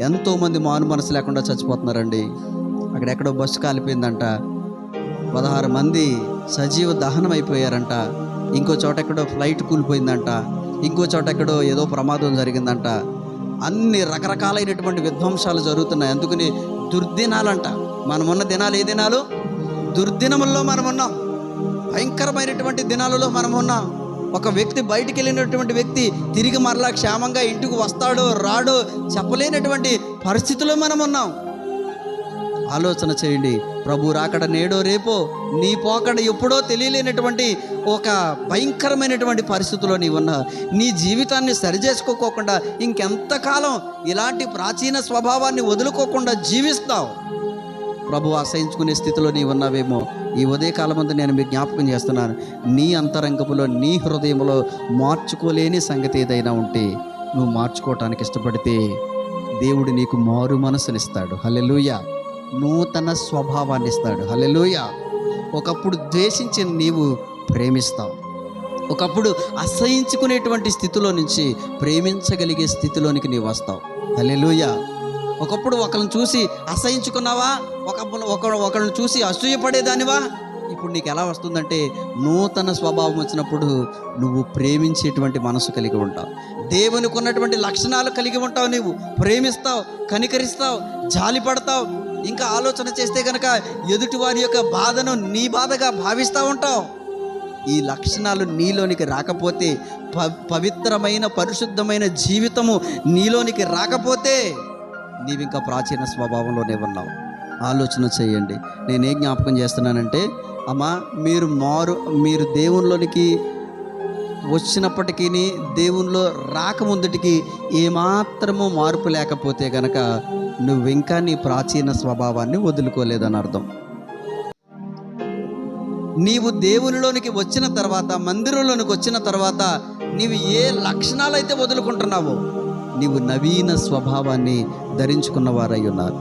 ఎంతోమంది మాను మనసు లేకుండా చచ్చిపోతున్నారండి. అక్కడెక్కడో బస్సు కాలిపోయిందంట. పదహారు మంది సజీవ దహనం అయిపోయారంట. ఇంకో చోట ఎక్కడో ఫ్లైట్ కూలిపోయిందంట. ఇంకో చోట ఎక్కడో ఏదో ప్రమాదం జరిగిందంట. అన్ని రకరకాలైనటువంటి విధ్వంసాలు జరుగుతున్నాయి. అందుకని దుర్దినాలంట. మనమున్న దినాలు ఏ దినాలు? దుర్దినముల్లో మనమున్నాం. భయంకరమైనటువంటి దినాలలో మనం ఉన్నాం ఒక వ్యక్తి బయటికి వెళ్ళినటువంటి వ్యక్తి తిరిగి మరలా క్షేమంగా ఇంటికి వస్తాడో రాడో చెప్పలేనటువంటి పరిస్థితిలో మనం ఉన్నాం. ఆలోచన చేయండి. ప్రభు రాకడ నేడో రేపో నీ పోకడ ఎప్పుడో తెలియలేనటువంటి ఒక భయంకరమైనటువంటి పరిస్థితిలో నీవు ఉన్నా నీ జీవితాన్ని సరిచేసుకోకుండా ఇంకెంతకాలం ఇలాంటి ప్రాచీన స్వభావాన్ని వదులుకోకుండా జీవిస్తావు? ప్రభు అసహించుకునే స్థితిలో నీ ఉన్నావేమో ఈ ఉదయకాలం అంతా నేను మీకు జ్ఞాపకం చేస్తున్నాను. నీ అంతరంగంలో నీ హృదయంలో మార్చుకోలేని సంగతి ఏదైనా ఉంటే నువ్వు మార్చుకోవటానికి ఇష్టపడితే దేవుడు నీకు మారు మనసునిస్తాడు. హలెలుయ నూతన స్వభావాన్ని ఇస్తాడు. హలెలుయ ఒకప్పుడు ద్వేషించిన నీవు ప్రేమిస్తావు. ఒకప్పుడు అసహించుకునేటువంటి స్థితిలో నుంచి ప్రేమించగలిగే స్థితిలోనికి నీవు వస్తావు. హలెలుయా ఒకప్పుడు ఒకరిని చూసి అసహించుకున్నావా? ఒక ఒక ఒకరిని చూసి అసూయపడేదానివా? ఇప్పుడు నీకు ఎలా వస్తుందంటే నూతన స్వభావం వచ్చినప్పుడు నువ్వు ప్రేమించేటువంటి మనసు కలిగి ఉంటావు. దేవునికి ఉన్నటువంటి లక్షణాలు కలిగి ఉంటావు నీవు. ప్రేమిస్తావు కనికరిస్తావు జాలి పడతావు ఇంకా ఆలోచన చేస్తే కనుక ఎదుటి వారి యొక్క బాధను నీ బాధగా భావిస్తూ ఉంటావు. ఈ లక్షణాలు నీలోనికి రాకపోతే ప పవిత్రమైన పరిశుద్ధమైన జీవితము నీలోనికి రాకపోతే నీవింకా ప్రాచీన స్వభావంలోనే ఉన్నావు. ఆలోచన చేయండి. నేనే జ్ఞాపకం చేస్తున్నానంటే అమ్మా మీరు మారు మీరు దేవునిలోనికి వచ్చినప్పటికీ దేవునిలో రాకముందటికి ఏమాత్రము మార్పు లేకపోతే గనక నువ్వు ఇంకా నీ ప్రాచీన స్వభావాన్ని వదులుకోలేదని అర్థం. నీవు దేవునిలోనికి వచ్చిన తర్వాత మందిరంలోనికి వచ్చిన తర్వాత నీవు ఏ లక్షణాలు అయితే వదులుకుంటున్నావో నీవు నవీన స్వభావాన్ని ధరించుకున్నవారై ఉన్నారు.